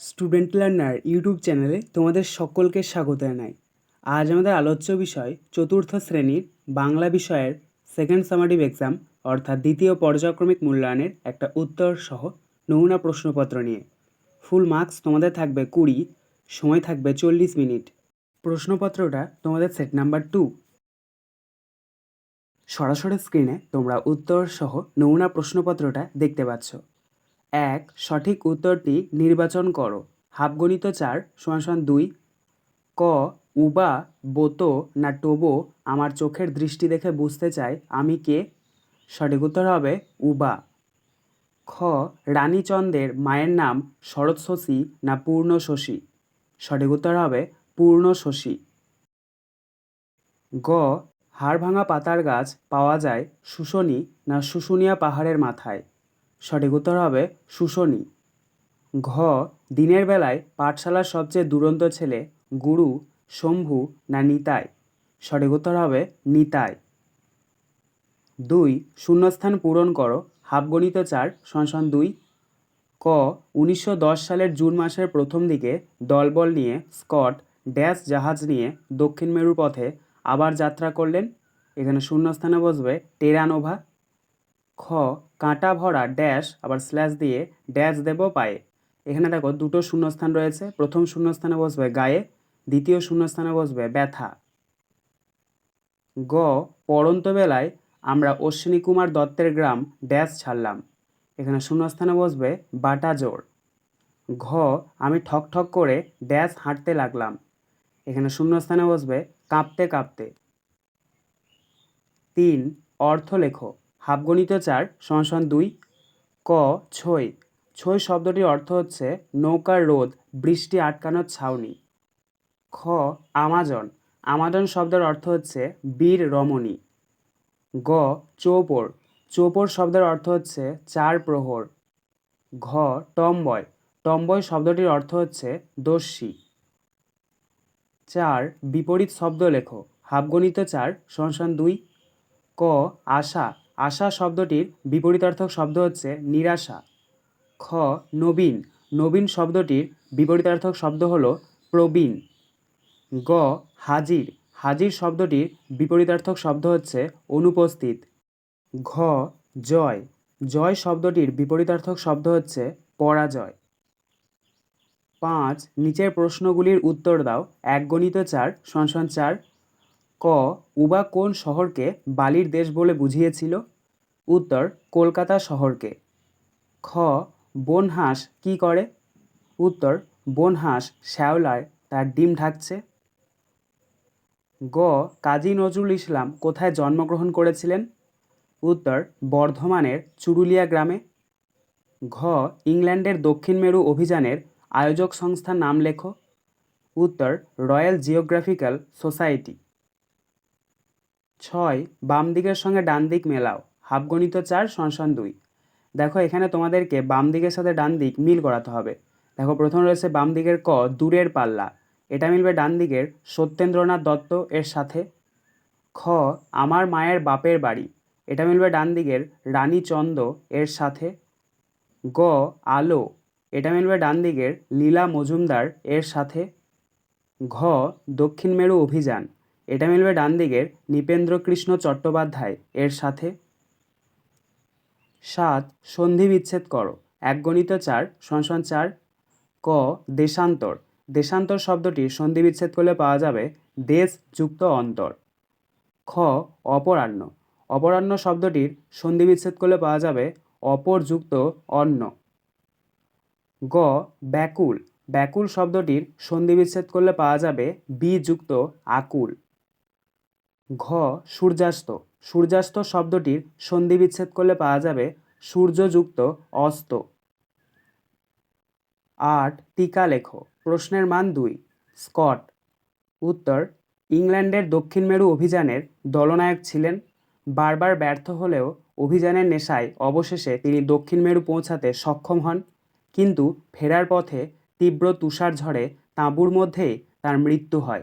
Student learner YouTube চ্যানেলে তোমাদের সকলকে স্বাগত জানাই। আজ আমাদের আলোচ্য বিষয় চতুর্থ শ্রেণির বাংলা বিষয়ের সেকেন্ড সামারিভ এক্সাম অর্থাৎ দ্বিতীয় পর্যায়ক্রমিক মূল্যায়নের একটা উত্তর সহ নমুনা প্রশ্নপত্র নিয়ে। ফুল মার্কস তোমাদের থাকবে কুড়ি, সময় থাকবে চল্লিশ মিনিট। প্রশ্নপত্রটা তোমাদের সেট নাম্বার টু সরাসরি স্ক্রিনে তোমরা উত্তর সহ নমুনা প্রশ্নপত্রটা দেখতে পাচ্ছ। এক, সঠিক উত্তরটি নির্বাচন করো। হাফগণিত চার, সমান সমান দুই। ক, উবা, বোতো, না টোবো, আমার চোখের দৃষ্টি দেখে বুঝতে চাই, আমি কে? সঠিক উত্তর হবে উবা। খ রানীচন্দ্রের মায়ের নাম শরৎ শশী না পূর্ণ শশী সঠিক উত্তর হবে পূর্ণ শশী গ হাড় ভাঙা পাতার গাছ পাওয়া যায় শুশনি না শুশুনিয়া পাহাড়ের মাথায়? সঠিক উত্তর হবে শুশনি। ঘ, দিনের বেলায় পাঠশালার সবচেয়ে দুরন্ত ছেলে গুরু, শম্ভু না নিতাই? সঠিক উত্তর হবে নিতাই। দুই, শূন্যস্থান পূরণ করো, হাফগণিত চার, সনসন দুই। ক, উনিশশো দশ সালের জুন মাসের প্রথম দিকে দলবল নিয়ে স্কট, ড্যাশ জাহাজ নিয়ে দক্ষিণ মেরুর পথে আবার যাত্রা করলেন। এখানে শূন্যস্থানে বসবে টেরানোভা। খ কাঁটা ভরা ড্যাশ আবার স্ল্যাশ দিয়ে ড্যাশ দেব পায়ে। এখানে দেখো দুটো শূন্যস্থান রয়েছে। প্রথম শূন্যস্থানে বসবে গায়ে, দ্বিতীয় শূন্যস্থানে বসবে ব্যথা। গ, পড়ন্ত বেলায় আমরা অশ্বিনী কুমার দত্তের গ্রাম ড্যাশ ছাড়লাম। এখানে শূন্যস্থানে বসবে বাটা জোর। ঘ, আমি ঠক ঠক করে ড্যাশ হাঁটতে লাগলাম। এখানে শূন্যস্থানে বসবে কাঁপতে কাঁপতে। তিন অর্থ লেখো হাফগণিত চার সমান দুই, ক ছই ছই শব্দটির অর্থ হচ্ছে নৌকার রোদ বৃষ্টি আটকানোর ছাউনি। খ, আমাজন। আমাজন শব্দের অর্থ হচ্ছে বীর রমণী। গ, চৌপর। চৌপর শব্দের অর্থ হচ্ছে চার প্রহর। ঘ, টম্বয়। টম্বয় শব্দটির অর্থ হচ্ছে দস্যি। চার, বিপরীত শব্দ লেখো। হাফগণিত চার সংসান দুই, ক, আশা। আশা শব্দটির বিপরীতার্থক শব্দ হচ্ছে নিরাশা। খ, নবীন। নবীন শব্দটির বিপরীতার্থক শব্দ হলো প্রবীণ। গ, হাজির। হাজির শব্দটির বিপরীতার্থক শব্দ হচ্ছে অনুপস্থিত। ঘ, জয়। জয় শব্দটির বিপরীতার্থক শব্দ হচ্ছে পরাজয়। পাঁচ, নিচের প্রশ্নগুলির উত্তর দাও। এক গণিত চার সংসন চার ক, উবা কোন শহরকে বালির দেশ বলে বুঝিয়েছিল? উত্তর, কলকাতা শহরকে। খ, বনহাঁস কি করে? উত্তর, বনহাঁস শ্যাওলায় তার ডিম ঢাকছে। গ, কাজী নজরুল ইসলাম কোথায় জন্মগ্রহণ করেছিলেন? উত্তর, বর্ধমানের চুরুলিয়া গ্রামে। ঘ, ইংল্যান্ডের দক্ষিণ মেরু অভিযানের আয়োজক সংস্থার নাম লেখো। উত্তর, রয়্যাল জিওগ্রাফিক্যাল সোসাইটি। ছয়, বাম দিকের সঙ্গে ডান দিক মেলাও। হাফগণিত চার সংসান দুই। দেখো, এখানে তোমাদেরকে বাম দিকের সাথে ডান দিক মিল করাতে হবে। দেখো, প্রথম রয়েছে বাম দিকের ক, দূরের পাল্লা। এটা মিলবে ডান দিকের সত্যেন্দ্রনাথ দত্ত এর সাথে। খ, আমার মায়ের বাপের বাড়ি। এটা মিলবে ডান দিকের রানীচন্দ এর সাথে। গ, আলো। এটা মিলবে ডান দিকের লীলা মজুমদার এর সাথে। ঘ, দক্ষিণ মেরু অভিযান। এটা মিলবে ডান দিকের নৃপেন্দ্রকৃষ্ণ চট্টোপাধ্যায়। এর সাথে সাত সন্ধি বিচ্ছেদ করো। এক গণিত চার সংসন চার ক দেশান্তর। দেশান্তর শব্দটি সন্ধি বিচ্ছেদ করলে পাওয়া যাবে দেশ যুক্ত অন্তর। খ অপরাহ্ন। অপরাহ্ন শব্দটির সন্ধি বিচ্ছেদ করলে পাওয়া যাবে অপর যুক্ত অন্ন গ ব্যাকুল। ব্যাকুল শব্দটির সন্ধি বিচ্ছেদ করলে পাওয়া যাবে বি যুক্ত আকুল। ঘ, সূর্যাস্ত। সূর্যাস্ত শব্দটির সন্ধি বিচ্ছেদ করলে পাওয়া যাবে সূর্যযুক্ত, অস্ত। আট, টিকা লেখো। প্রশ্নের মান দুই। স্কট। উত্তর, ইংল্যান্ডের দক্ষিণ মেরু অভিযানের দলনায়ক ছিলেন। বারবার ব্যর্থ হলেও অভিযানের নেশায় অবশেষে তিনি দক্ষিণ মেরু পৌঁছাতে সক্ষম হন। কিন্তু ফেরার পথে তীব্র তুষার ঝড়ে তাঁবুর মধ্যেই তার মৃত্যু হয়।